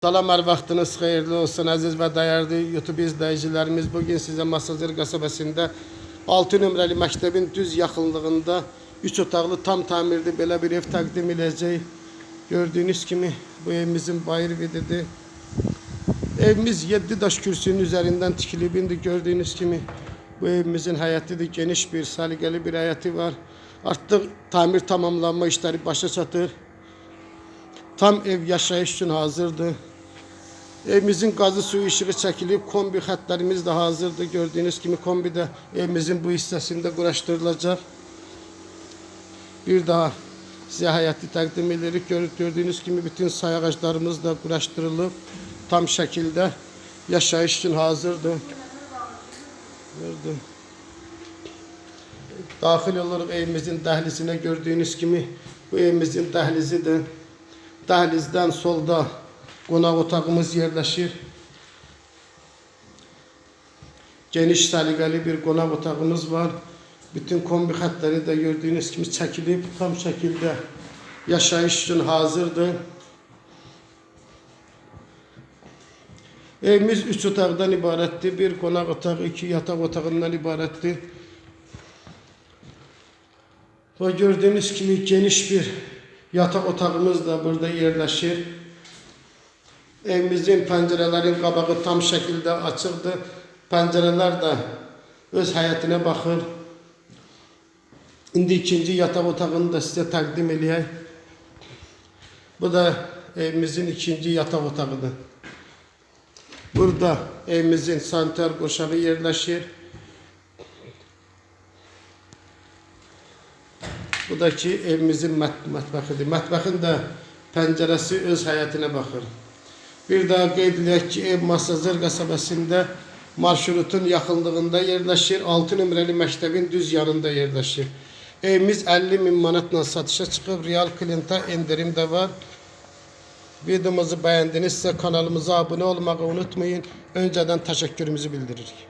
Salam hər vaxtınız xeyirli olsun əziz və dəyərli YouTube izləyicilərimiz. Bu gün sizə Masazır qəsəbəsində 6 nömrəli məktəbin düz yaxınlığında 3 otaqlı tam təmirli belə bir ev təqdim edəcək. Gördüyünüz kimi bu evimizin bayır vididir. Evimiz 7 daş kürsünün üzərindən tikilib. İndi gördüyünüz kimi bu evimizin həyətidir. Geniş bir, səliqəli bir həyəti var. Artıq tamir tamamlanma işləri başa çatır. Tam ev yaşayış üçün hazırdır. Evimizin qazı suyu işığı çəkilib, kombi xətlərimiz də hazırdır. Gördüyünüz kimi kombi də evimizin bu hissəsində quraşdırılacaq. Bir daha sizə həyəti təqdim edirik. Gör- Gördüyünüz kimi bütün say da quraşdırılıb. Tam şəkildə yaşayış üçün hazırdır. Gördüm. Daxil oluruq evimizin dəhlizinə gördüyünüz kimi bu evimizin dəhlizidir. Dəhlizdən solda qonaq otağımız yerləşir. Geniş səliqəli bir qonaq otağımız var. Bütün kombi xətləri də gördüyünüz kimi çəkilib, tam şəkildə yaşayış üçün hazırdır. Evimiz üç otaqdan ibarətdir. Bir qonaq otağı, iki yataq otağından ibarətdir. Və gördüyünüz kimi geniş bir yataq otağımız da burada yerləşir. Evimizin pəncərələrin qabağı tam şəkildə açıqdır. Pəncərələr də öz həyətinə baxır. İndi ikinci yataq otağını da sizə təqdim eləyək. Bu da evimizin ikinci yataq otağıdır. Burada evimizin sanitar qoşağı yerləşir. Bu da ki evimizin mət mətbəxidir. Mətbəxin də pəncərəsi öz həyətinə baxır. Bir daha qeyd edək ki, Masazır qəsəbəsində marşrutun yaxınlığında yerləşir. 6 nömrəli məktəbin düz yanında yerləşir. Evimiz 50 min manatla satışa çıxıb. Real klientə endirim də var. Videomuzu bəyəndinizsə kanalımıza abunə olmağı unutmayın. Öncədən təşəkkürümüzü bildiririk.